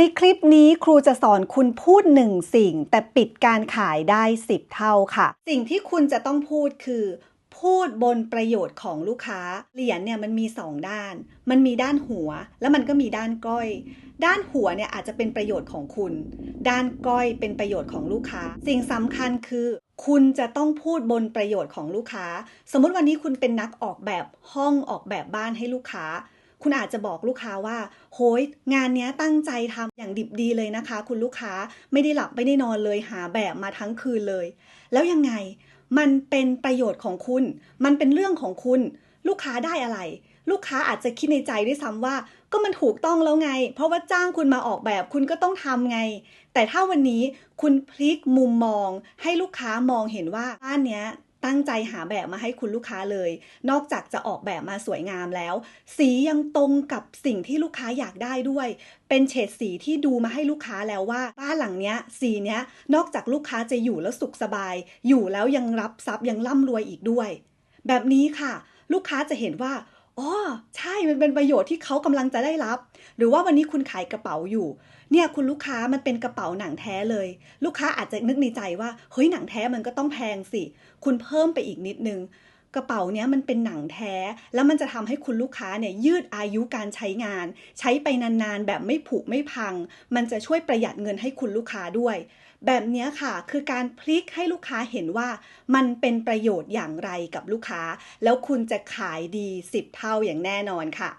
ในคลิปนี้ครูจะสอนคุณพูดหนึ่งสิ่ง แต่ปิดการขายได้ 10 เท่าค่ะ สิ่งที่คุณจะต้องพูดคือ พูดบนประโยชน์ของลูกค้า เหรียญเนี่ยมันมี 2 ด้าน มันมีด้านหัว แล้วมันก็มีด้านก้อย ด้านหัวเนี่ยอาจจะเป็นประโยชน์ของคุณ ด้านก้อยเป็นประโยชน์ของลูกค้า สิ่งสำคัญคือ คุณจะต้องพูดบนประโยชน์ของลูกค้า สมมติวันนี้คุณเป็นนักออกแบบห้องออกแบบบ้านให้ลูกค้า คุณอาจจะบอกลูกค้าว่า โหยงานนี้ตั้งใจทำอย่างดิบดีเลยนะคะ คุณลูกค้าไม่ได้หลับไม่ได้นอนเลยหาแบบมาทั้งคืนเลย แล้วยังไงมันเป็นประโยชน์ของคุณ มันเป็นเรื่องของคุณ ลูกค้าได้อะไร ลูกค้าอาจจะคิดในใจด้วยซ้ำว่า ก็มันถูกต้องแล้วไง เพราะว่าจ้างคุณมาออกแบบคุณก็ต้องทำไง แต่ถ้าวันนี้คุณพลิกมุมมอง ให้ลูกค้ามองเห็นว่าบ้านเนี้ย ตั้งใจหาแบบมาให้คุณลูกค้าเลย นอกจากจะออกแบบมาสวยงามแล้ว สียังตรงกับสิ่งที่ลูกค้าอยากได้ด้วย เป็นเฉดสีที่ดูมาให้ลูกค้าแล้วว่า บ้านหลังเนี้ย สีเนี้ย นอกจากลูกค้าจะอยู่แล้วสุขสบาย อยู่แล้วยังรับทรัพย์ยังร่ำรวยอีกด้วย แบบนี้ค่ะ ลูกค้าจะเห็นว่า อ๋อใช่มันเป็นประโยชน์ที่เขากำลังจะได้รับ หรือว่าวันนี้คุณขายกระเป๋าอยู่ เนี่ยคุณลูกค้ามันเป็นกระเป๋าหนังแท้เลย ลูกค้าอาจจะนึกในใจว่าเฮ้ยหนังแท้มันก็ต้องแพงสิ คุณเพิ่มไปอีกนิดนึง กระเป๋าเนี้ยมันเป็นหนังแท้ แล้วมันจะทำให้คุณลูกค้าเนี่ยยืดอายุการใช้งาน ใช้ไปนานๆ แบบไม่ผุไม่พัง มันจะช่วยประหยัดเงินให้คุณลูกค้าด้วย แบบนี้ค่ะ คือการพลิกให้ลูกค้าเห็นว่ามันเป็นประโยชน์อย่างไรกับลูกค้า แล้วคุณจะขายดี 10 เท่าอย่างแน่นอนค่ะ